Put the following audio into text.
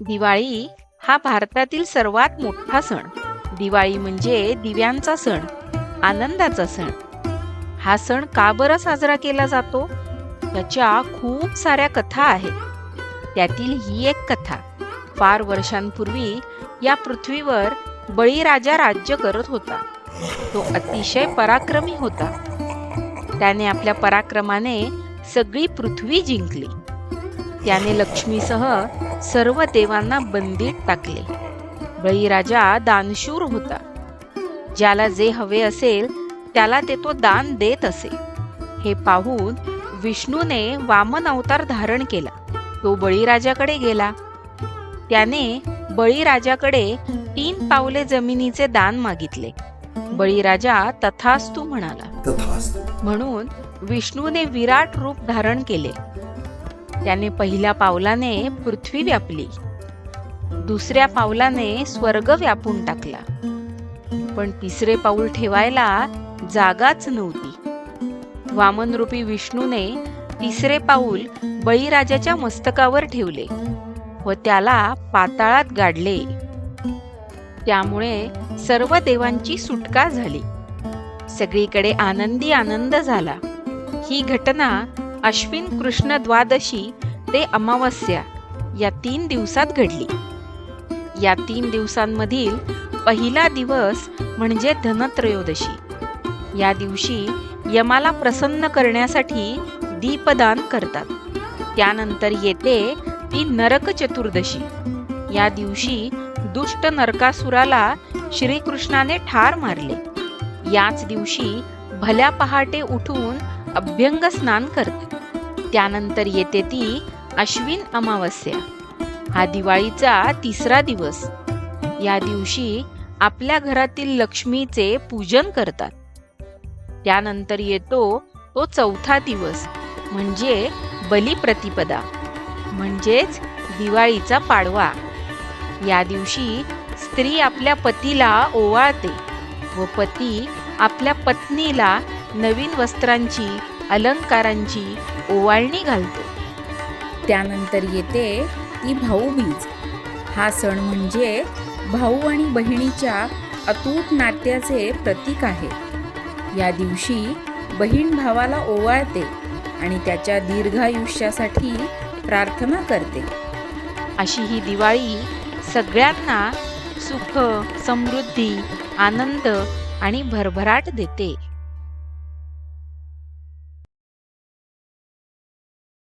दिवाळी हा भारतातील सर्वात मोठा सण. दिवाळी म्हणजे दिव्यांचा सण आनंदाचा सण. हा सण का बरं साजरा केला जातो? त्याच्या खूप साऱ्या कथा आहेत. त्यातील ही एक कथा फार वर्षांपूर्वी या पृथ्वीवर बळीराजा राज्य करत होता. तो अतिशय पराक्रमी होता. त्याने आपल्या पराक्रमाने सगळी पृथ्वी जिंकली. त्याने लक्ष्मीसह सर्व देवांना बंदीत टाकले. बळीराजा दानशूर होता. ज्याला जे हवे असेल त्याला ते तो दान देत असे. हे पाहून विष्णूने वामन अवतार धारण केला. तो बळीराजाकडे गेला. त्याने बळीराजाकडे तीन पावले जमिनीचे दान मागितले. बळीराजा तथास्तू म्हणाला. म्हणून विष्णूने विराट रूप धारण केले. त्याने पहिल्या पावलाने पृथ्वी व्यापली. दुसऱ्या पावलाने स्वर्ग व्यापून टाकला. पण तिसरे पाऊल ठेवायला जागाच नव्हती. वामनरूपी विष्णूने तिसरे पाऊल बळीराजाच्या मस्तकावर ठेवले व त्याला पाताळात गाडले. त्यामुळे सर्व देवांची सुटका झाली. सगळीकडे आनंदी आनंद झाला. ही घटना अश्विन कृष्ण द्वादशी ते अमावस्या या तीन दिवसात घडली. या तीन दिवसांमधील पहिला दिवस म्हणजे धनत्रयोदशी. या दिवशी यमाला प्रसन्न करण्यासाठी दीपदान करतात. त्यानंतर येते ती नरक चतुर्दशी. या दिवशी दुष्ट नरकासुराला श्रीकृष्णाने ठार मारले. याच दिवशी भल्या पहाटे उठून अभ्यंग स्नान करते. त्यानंतर येते ती अश्विन अमावस्या. हा दिवाळीचा तिसरा दिवस. या दिवशी आपल्या घरातील लक्ष्मीचे पूजन करतात. त्यानंतर येतो तो चौथा दिवस म्हणजे बलिप्रतिपदा म्हणजेच दिवाळीचा पाडवा. या दिवशी स्त्री आपल्या पतीला ओवाळते व पती आपल्या पत्नीला नवीन वस्त्रांची अलंकारांची ओवाळणी घालतो. त्यानंतर येते ती भाऊबीज हा सण म्हणजे भाऊ आणि बहिणीच्या अतूट नात्याचे प्रतीक आहे. या दिवशी बहीण भावाला ओवाळते आणि त्याच्या दीर्घायुष्यासाठी प्रार्थना करते. अशी ही दिवाळी सगळ्यांना सुख समृद्धी आनंद आणि भरभराट देते.